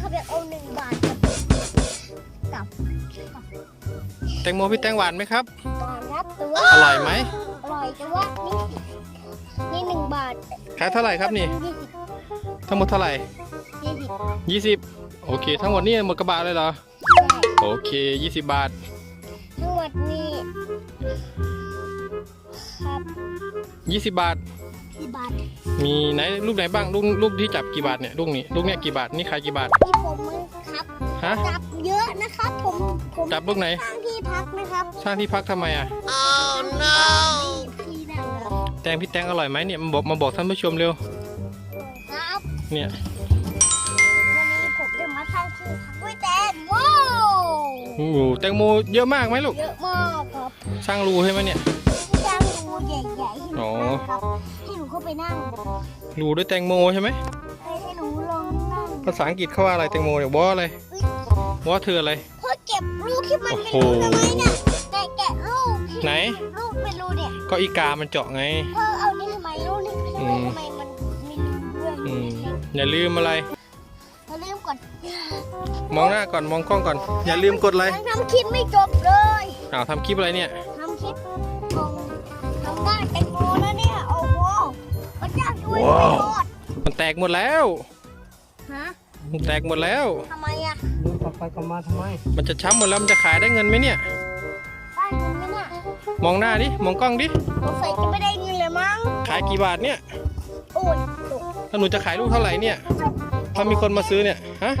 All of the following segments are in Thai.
ครับอยากเอาหนึ่งบาทกับกับแตงโมพี่แตงหวานไหมครับ บาทครับแต่ว่าอร่อยไหมอร่อยแต่ว่านี่นี่หนึ่งบาทขายเท่าไหร่ครับนี่ ยี่สิบทั้งหมดเท่าไหร่ยี่สิบ20 โอเค ทั้งหมดนี่หมดกระบะเลยเหรอใช่โอเค 20 บาท ทั้งหมดนี่ครับ 20 บาท กี่บาทมีไหนลูกไหนบ้างลูกลูกที่จับกี่บาทเนี่ยลูกนี้ลูกเนี้ยกี่บาทนี่ขายกี่บาทที่ผมครับฮะจับเยอะนะครับผมผมจับลูกไหนสร้างที่พักนะครับสร้างที่พักทำไมอะพี่นะครับแตงพี่แตงอร่อยไหมเนี่ยมาบอกมาบอกท่านผู้ชมเร็วครับเนี่ยวันนี้ผมจะมาสร้างที่พักด้วยแตงว้าวโอ้โหแตงโมเยอะมากไหมลูกเยอะมากครับสร้างรูใช่ไหมเนี่ยสร้างรู ใหญ่ๆให้หนูอ๋อนั่งครับให้หนูเข้าไปนั่งรูด้วยแตงโมใช่ไหมให้ให้หนูลองนั่งภาษาอังกฤษเขาว่าอะไรแตงโมเนี่ยวออะไรวอเธออะไร เพื่อเก็บลูกที่มันเป็นโอ้รูโหทำไมเนี่ยแกะแกะลูกที่ไหน ลูกเป็นรูเนี่ยก็อีกามันเจาะไงเพื่อเอานี่ทำไมลูกนี่อืมทำไมมันมีรูด้วยอืมอย่าลืมอะไรเราเริ่มก่อนมองหน้าก่อนมองกล้องก่อน อย่าลืมกดไลค์ยังทำคลิปไม่จบเลยอ้าวทำคลิปอะไรเนี่ย ทำคลิป ตกหมดแล้วฮะมันแตกหมดแล้ว ทำไมอะลุงกลับไปกลับมาทำไมมันจะช้ำหมดแล้วมันจะขายได้เงินไหมเนี่ย ได้เงินไหมเนี่ยมองหน้าดิมองกล้องดิสงสัยจะไม่ได้เงินเลยมั้งขายกี่บาทเนี่ยโอ้ยตกถ้าหนูจะขายลูกเท่าไหร่เนี่ยถ้ามีคนมาซื้อเนี่ยฮะ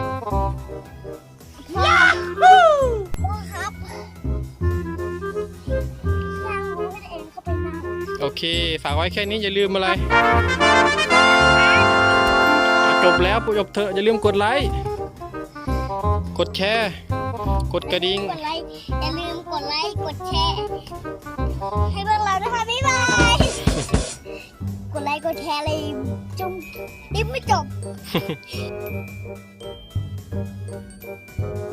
ยาฮูพ่อครับสร้างรู้ให้เองเข้าไปนั่งโอเค ฝากไว้แค่นี้อย่าลืมอะไรอะ จบแล้วจบเถอะอย่าลืมกดไลค์ กดแชร์ กดกระดิ่ง กดไลค์อย่าลืมกดไลค์กดแชร์ให้พวกเรานะคะบ๊ายบาย กดไลค์กดแชร์เลยจุ่มคลิปไม่จบ